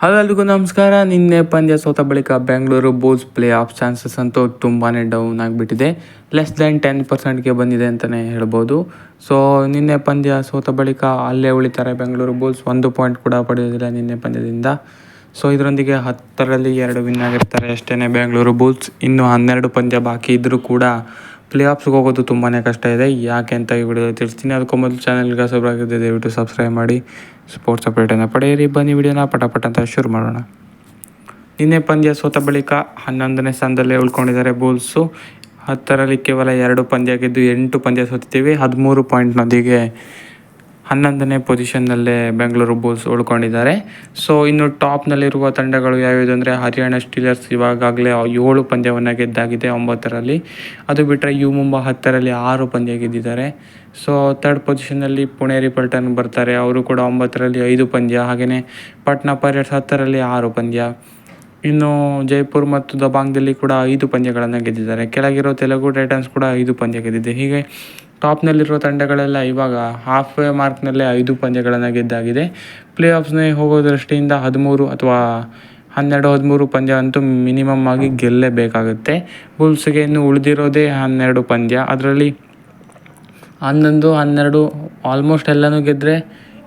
Hello ಎಲ್ರಿಗೂ ನಮಸ್ಕಾರ, ನಿನ್ನೆ ಪಂದ್ಯ ಸೋತ ಬಳಿಕ Bengaluru Bulls play off chances ಅಂತೂ ತುಂಬಾ ಡೌನ್ ಆಗಿಬಿಟ್ಟಿದೆ. ಲೆಸ್ ದೆನ್ ಟೆನ್ ಪರ್ಸೆಂಟ್ಗೆ ಬಂದಿದೆ ಅಂತಲೇ ಹೇಳ್ಬೋದು. ಸೊ, ನಿನ್ನೆ ಪಂದ್ಯ ಸೋತ ಬಳಿಕ ಅಲ್ಲೇ ಉಳಿತಾರೆ ಬೆಂಗಳೂರು ಬೂಲ್ಸ್. ಒಂದು ಪಾಯಿಂಟ್ ಕೂಡ ಪಡೆಯೋದಿಲ್ಲ ನಿನ್ನೆ ಪಂದ್ಯದಿಂದ. ಸೊ, ಇದರೊಂದಿಗೆ ಹತ್ತರಲ್ಲಿ ಎರಡು ವಿನ್ ಆಗಿರ್ತಾರೆ ಅಷ್ಟೇ ಬೆಂಗಳೂರು ಬೂಲ್ಸ್. ಇನ್ನು ಹನ್ನೆರಡು ಪಂದ್ಯ ಬಾಕಿ ಇದ್ದರೂ ಕೂಡ ಪ್ಲೇ ಆಫ್ಸ್ಗೆ ಹೋಗೋದು ತುಂಬಾ ಕಷ್ಟ ಇದೆ. ಯಾಕೆ ಅಂತ ಈ ವಿಡಿಯೋ ತಿಳಿಸ್ತೀನಿ. ಅದಕ್ಕೂ ಮೊದಲು ಚಾನಲ್ಗೆ ಸಬ್ರಾಗಿದೆ ದಯವಿಟ್ಟು ಸಬ್ಸ್ಕ್ರೈಬ್ ಮಾಡಿ ಸ್ಪೋರ್ಟ್ಸ್ ಅಪ್ಡೇಟನ್ನು ಪಡೆಯಿರಿ. ಬನ್ನಿ ವಿಡಿಯೋನ ಪಟ ಅಂತ ಶುರು ಮಾಡೋಣ. ನಿನ್ನೆ ಪಂದ್ಯ ಸೋತ ಬಳಿಕ ಹನ್ನೊಂದನೇ ಸ್ಥಾನದಲ್ಲೇ ಉಳ್ಕೊಂಡಿದ್ದಾರೆ ಬೋಲ್ಸು. ಹತ್ತರಲ್ಲಿ ಕೇವಲ ಎರಡು ಪಂದ್ಯ ಗೆದ್ದು ಎಂಟು ಪಂದ್ಯ ಸೋತಿದ್ದೀವಿ. ಹದಿಮೂರು ಪಾಯಿಂಟ್ನೊಂದಿಗೆ ಹನ್ನೊಂದನೇ ಪೊಸಿಷನ್ನಲ್ಲೇ ಬೆಂಗಳೂರು ಬುಲ್ಸ್ ಉಳ್ಕೊಂಡಿದ್ದಾರೆ. ಸೊ ಇನ್ನು ಟಾಪ್ನಲ್ಲಿರುವ ತಂಡಗಳು ಯಾವ್ಯಾವುದು ಅಂದರೆ ಹರಿಯಾಣ ಸ್ಟೀಲರ್ಸ್ ಇವಾಗಲೇ ಏಳು ಪಂದ್ಯವನ್ನು ಗೆದ್ದಾಗಿದೆ ಒಂಬತ್ತರಲ್ಲಿ. ಅದು ಬಿಟ್ಟರೆ ಯು ಮುಂಬಾ ಹತ್ತರಲ್ಲಿ ಆರು ಪಂದ್ಯ ಗೆದ್ದಿದ್ದಾರೆ. ಸೊ ತರ್ಡ್ ಪೊಸಿಷನ್ನಲ್ಲಿ ಪುಣೆ ರಿಪಲ್ಟನ್ ಬರ್ತಾರೆ. ಅವರು ಕೂಡ ಒಂಬತ್ತರಲ್ಲಿ ಐದು ಪಂದ್ಯ. ಹಾಗೆಯೇ ಪಟ್ನಾ ಪೈರೇಟ್ಸ್ ಹತ್ತರಲ್ಲಿ ಆರು ಪಂದ್ಯ. ಇನ್ನು ಜೈಪುರ್ ಮತ್ತು ದಬಾಂಗ್ದಲ್ಲಿ ಕೂಡ ಐದು ಪಂದ್ಯಗಳನ್ನು ಗೆದ್ದಿದ್ದಾರೆ. ಕೆಳಗಿರೋ ತೆಲುಗು, ಟೈಟನ್ಸ್ ಕೂಡ ಐದು ಪಂದ್ಯ ಗೆದ್ದಿದೆ. ಹೀಗೆ ಟಾಪ್ನಲ್ಲಿರೋ ತಂಡಗಳೆಲ್ಲ ಇವಾಗ ಹಾಫ್ ವೇ ಮಾರ್ಕ್ನಲ್ಲೇ ಐದು ಪಂದ್ಯಗಳನ್ನು ಗೆದ್ದಾಗಿದೆ. ಪ್ಲೇ ಆಫ್ಸ್ನೇ ಹೋಗೋ ದೃಷ್ಟಿಯಿಂದ ಹದಿಮೂರು ಅಥವಾ ಹನ್ನೆರಡು, ಹದಿಮೂರು ಪಂದ್ಯ ಅಂತೂ ಮಿನಿಮಮ್ ಆಗಿ ಗೆಲ್ಲಲೇಬೇಕಾಗುತ್ತೆ ಬುಲ್ಸ್ಗೆ ಇನ್ನು ಉಳಿದಿರೋದೇ ಹನ್ನೆರಡು ಪಂದ್ಯ. ಅದರಲ್ಲಿ ಹನ್ನೊಂದು, ಹನ್ನೆರಡು ಆಲ್ಮೋಸ್ಟ್ ಎಲ್ಲನೂ ಗೆದ್ದರೆ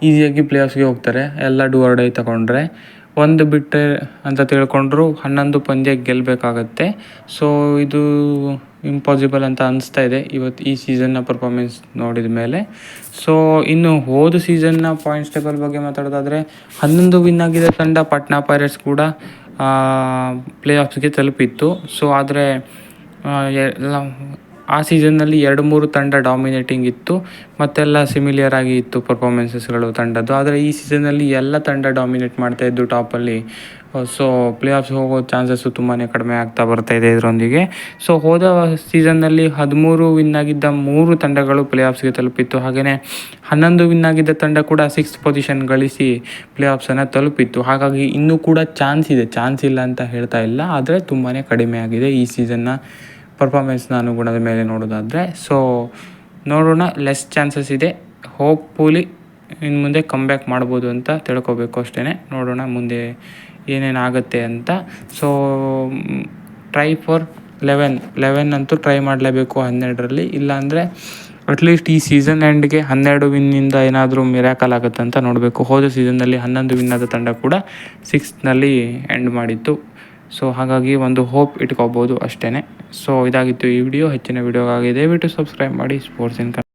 ಈಸಿಯಾಗಿ ಪ್ಲೇ ಆಫ್ಸ್ಗೆ ಹೋಗ್ತಾರೆ. ಎಲ್ಲ ಡೂ ಆರ್ ಡೈ ತಗೊಂಡ್ರೆ. ಒಂದು ಬಿಟ್ಟೆ ಅಂತ ತಿಳ್ಕೊಂಡ್ರು ಹನ್ನೊಂದು ಪಂದ್ಯ ಗೆಲ್ಲಬೇಕಾಗತ್ತೆ ಸೊ ಇದು ಇಂಪಾಸಿಬಲ್ ಅಂತ ಅನಿಸ್ತಾ ಇದೆ ಇವತ್ತು ಈ ಸೀಸನ್ನ ಪರ್ಫಾರ್ಮೆನ್ಸ್ ನೋಡಿದ ಮೇಲೆ. ಸೊ ಇನ್ನು ಹೋದ ಸೀಸನ್ನ ಪಾಯಿಂಟ್ಸ್ ಟೇಬಲ್ ಬಗ್ಗೆ ಮಾತಾಡೋದಾದರೆ ಹನ್ನೊಂದು ವಿನ್ ಆಗಿದೆ ತಂಡ ಪಟ್ನಾ ಪೈರೇಟ್ಸ್ ಕೂಡ ಪ್ಲೇ ಆಫ್ಸ್ಗೆ ತಲುಪಿತ್ತು. ಸೊ ಆದರೆ ಎಲ್ಲ ಆ ಸೀಸನ್ನಲ್ಲಿ ಎರಡು ಮೂರು ತಂಡ ಡಾಮಿನೇಟಿಂಗ್ ಇತ್ತು, ಮತ್ತೆಲ್ಲ ಸಿಮಿಲಿಯರ್ ಆಗಿ ಇತ್ತು ಪರ್ಫಾರ್ಮೆನ್ಸಸ್ಗಳು ತಂಡದ್ದು. ಆದರೆ ಈ ಸೀಸನ್ನಲ್ಲಿ ಎಲ್ಲ ತಂಡ ಡಾಮಿನೇಟ್ ಮಾಡ್ತಾ ಇದ್ದು ಟಾಪಲ್ಲಿ. ಸೊ ಪ್ಲೇ ಆಫ್ಸ್ ಹೋಗೋ ಚಾನ್ಸಸ್ಸು ತುಂಬಾ ಕಡಿಮೆ ಆಗ್ತಾ ಬರ್ತಾ ಇದೆ ಇದರೊಂದಿಗೆ. ಸೊ ಹೋದ ಸೀಸನ್ನಲ್ಲಿ ಹದಿಮೂರು ವಿನ್ ಆಗಿದ್ದ ಮೂರು ತಂಡಗಳು ಪ್ಲೇ ಆಫ್ಸ್ಗೆ ತಲುಪಿತ್ತು. ಹಾಗೆಯೇ ಹನ್ನೊಂದು ವಿನ್ ಆಗಿದ್ದ ತಂಡ ಕೂಡ ಸಿಕ್ಸ್ ಪೊಸಿಷನ್ ಗಳಿಸಿ ಪ್ಲೇ ಆಫ್ಸನ್ನು ತಲುಪಿತ್ತು. ಹಾಗಾಗಿ ಇನ್ನೂ ಕೂಡ ಚಾನ್ಸ್ ಇದೆ. ಚಾನ್ಸ್ ಇಲ್ಲ ಅಂತ ಹೇಳ್ತಾ ಇಲ್ಲ. ಆದರೆ ತುಂಬಾ ಕಡಿಮೆ ಆಗಿದೆ ಈ ಸೀಸನ್ನ ಪರ್ಫಾಮೆನ್ಸ್ನ ಅನುಗುಣದ ಮೇಲೆ ನೋಡೋದಾದರೆ ಸೊ ನೋಡೋಣ ಲೆಸ್ ಚಾನ್ಸಸ್ ಇದೆ. ಹೋಪ್ಫುಲಿ ಇನ್ನು ಮುಂದೆ ಕಮ್ ಬ್ಯಾಕ್ ಮಾಡ್ಬೋದು ಅಂತ ತಿಳ್ಕೊಬೇಕು ಅಷ್ಟೇ ನೋಡೋಣ ಮುಂದೆ ಏನೇನಾಗುತ್ತೆ ಅಂತ. So try for eleven eleven ಅಂತೂ ಟ್ರೈ ಮಾಡಲೇಬೇಕು ಹನ್ನೆರಡರಲ್ಲಿ. ಇಲ್ಲಾಂದರೆ ಅಟ್ಲೀಸ್ಟ್ ಈ ಸೀಸನ್ ಎಂಡ್ಗೆ ಹನ್ನೆರಡು ವಿನ್ನಿಂದ ಏನಾದರೂ ಮಿರಾಕಲ್ ಆಗುತ್ತೆ ಅಂತ ನೋಡಬೇಕು. ಹೋದ ಸೀಸನ್ನಲ್ಲಿ ಹನ್ನೊಂದು ವಿನ್ ಆದ ತಂಡ ಕೂಡ ಸಿಕ್ಸ್ತ್ನಲ್ಲಿ ಎಂಡ್ ಮಾಡಿತ್ತು. ಸೊ ಹಾಗಾಗಿ ಒಂದು ಹೋಪ್ ಇಟ್ಕೋಬೋದು ಅಷ್ಟೇ ಸೊ ಇದಾಗಿತ್ತು ಈ ವಿಡಿಯೋ ಹೆಚ್ಚಿನ ವಿಡಿಯೋಗಾಗಿ ದಯವಿಟ್ಟು ಸಬ್ಸ್ಕ್ರೈಬ್ ಮಾಡಿ. ಸ್ಪೋರ್ಟ್ಸ್ ಇನ್